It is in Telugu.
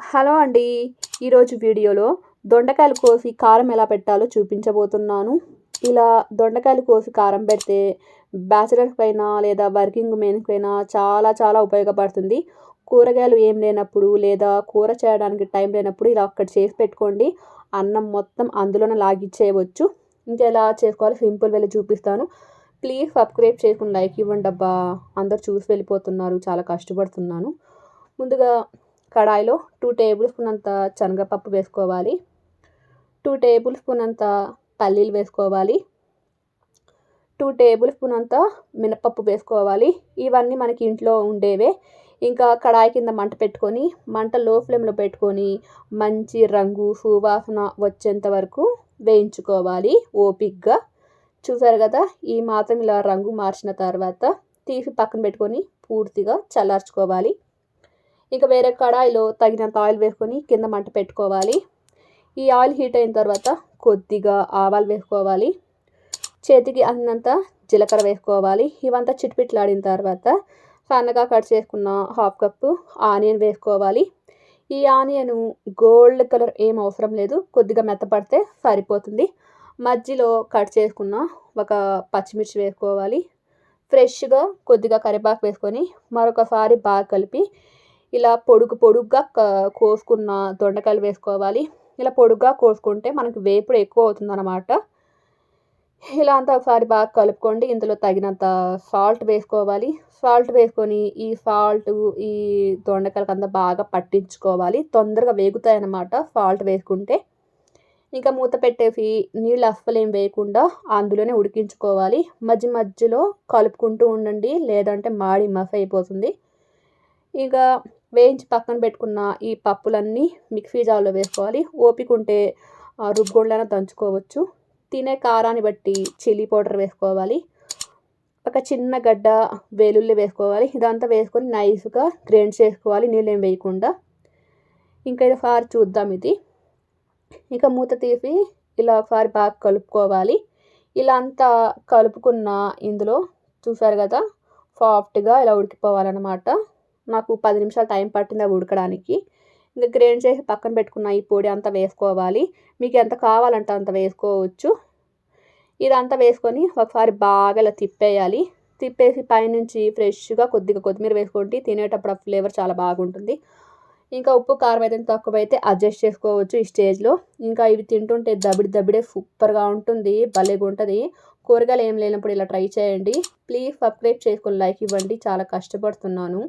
హలో అండి. ఈరోజు వీడియోలో దొండకాయలు కోసి కారం ఎలా పెట్టాలో చూపించబోతున్నాను. ఇలా దొండకాయలు కోసి కారం పెడితే బ్యాచిలర్స్ పైన లేదా వర్కింగ్ మెన్స్ అయినా చాలా చాలా ఉపయోగపడుతుంది. కూరగాయలు ఏం లేనప్పుడు లేదా కూర చేయడానికి టైం లేనప్పుడు ఇలా అక్కడ చేసి పెట్టుకోండి. అన్నం మొత్తం అందులోనే లాగిచ్చేయవచ్చు. ఇంకా ఎలా చేసుకోవాలి సింపుల్ వెళ్ళి చూపిస్తాను. ప్లీజ్ సబ్స్క్రైబ్ చేసుకుని లైక్ ఇవ్వండి అబ్బా. అందరు చూసి వెళ్ళిపోతున్నారు. చాలా కష్టపడుతున్నాను. ముందుగా కడాయిలో టూ టేబుల్ స్పూన్ అంత శనగపప్పు వేసుకోవాలి. టూ టేబుల్ స్పూన్ అంత పల్లీలు వేసుకోవాలి. టూ టేబుల్ స్పూన్ అంత మినపప్పు వేసుకోవాలి. ఇవన్నీ మనకి ఇంట్లో ఉండేవే. ఇంకా కడాయి కింద మంట పెట్టుకొని మంట లో ఫ్లేమ్లో పెట్టుకొని మంచి రంగు సువాసన వచ్చేంత వరకు వేయించుకోవాలి ఓపిక్గా చూసారు కదా ఈ మాత్రం ఇలా రంగు మార్చిన తర్వాత తీసి పక్కన పెట్టుకొని పూర్తిగా చల్లార్చుకోవాలి. ఇక వేరే కడాయిలో తగినంత ఆయిల్ వేసుకొని కింద మంట పెట్టుకోవాలి. ఈ ఆయిల్ హీట్ అయిన తర్వాత కొద్దిగా ఆవాలు వేసుకోవాలి. చేతికి అందినంత జీలకర్ర వేసుకోవాలి. ఇవంతా చిట్పిట్లాడిన తర్వాత సన్నగా కట్ చేసుకున్న హాఫ్ కప్పు ఆనియన్ వేసుకోవాలి. ఈ ఆనియన్ గోల్డ్ కలర్ ఏం అవసరం లేదు. కొద్దిగా మెత్తపడితే సరిపోతుంది. మధ్యలో కట్ చేసుకున్న ఒక పచ్చిమిర్చి వేసుకోవాలి. ఫ్రెష్గా కొద్దిగా కరివేపాకు వేసుకొని మరొకసారి బాగా కలిపి ఇలా పొడుగు పొడుగ్గా కోసుకున్న దొండకాయలు వేసుకోవాలి. ఇలా పొడుగ్గా కోసుకుంటే మనకి వేపుడు ఎక్కువ అవుతుందన్నమాట. ఇలా అంతా ఒకసారి బాగా కలుపుకోండి. ఇందులో తగినంత సాల్ట్ వేసుకోవాలి. సాల్ట్ వేసుకొని ఈ సాల్ట్ ఈ దొండకాయలకు అంతా బాగా పట్టించుకోవాలి. తొందరగా వేగుతాయి అన్నమాట సాల్ట్ వేసుకుంటే. ఇంకా మూత పెట్టేసి నీళ్ళు అస్సలు ఏం వేయకుండా అందులోనే ఉడికించుకోవాలి. మధ్య మధ్యలో కలుపుకుంటూ ఉండండి. లేదంటే మాడి మస అయిపోతుంది. ఇంకా వేయించి పక్కన పెట్టుకున్న ఈ పప్పులన్నీ మిక్సీ జార్లో వేసుకోవాలి. ఓపిక ఉంటే రుబ్బుళ్ళైనా దంచుకోవచ్చు. తినే కారాన్ని బట్టి చిల్లీ పౌడర్ వేసుకోవాలి. ఒక చిన్న గడ్డ వెల్లుల్లి వేసుకోవాలి. ఇదంతా వేసుకొని నైస్గా గ్రైండ్ చేసుకోవాలి నీళ్ళేం వేయకుండా. ఇంకా ఒకసారి చూద్దాం ఇది. ఇంకా మూత తీసి ఇలా ఒకసారి బాగా కలుపుకోవాలి. ఇలా అంతా కలుపుకున్న ఇందులో చూసారు కదా సాఫ్ట్గా ఇలా ఉడికిపోవాలన్నమాట. నాకు పది నిమిషాలు టైం పట్టింది అవి ఉడకడానికి. ఇంకా గ్రైండ్ చేసి పక్కన పెట్టుకున్న ఈ పొడి అంతా వేసుకోవాలి. మీకు ఎంత కావాలంటే అంత వేసుకోవచ్చు. ఇదంతా వేసుకొని ఒకసారి బాగా ఇలా తిప్పేయాలి. తిప్పేసి పైనుంచి ఫ్రెష్గా కొద్దిగా కొత్తిమీర వేసుకోండి. తినేటప్పుడు ఆ ఫ్లేవర్ చాలా బాగుంటుంది. ఇంకా ఉప్పు కారం అయితే తక్కువైతే అడ్జస్ట్ చేసుకోవచ్చు ఈ స్టేజ్లో. ఇంకా ఇవి తింటుంటే దబిడి దబిడే సూపర్గా ఉంటుంది. భలేగా ఉంటుంది కూరగాయలు ఏం లేనప్పుడు ఇలా ట్రై చేయండి. ప్లీజ్ సబ్స్క్రైబ్ చేసుకుని లైక్ ఇవ్వండి. చాలా కష్టపడుతున్నాను.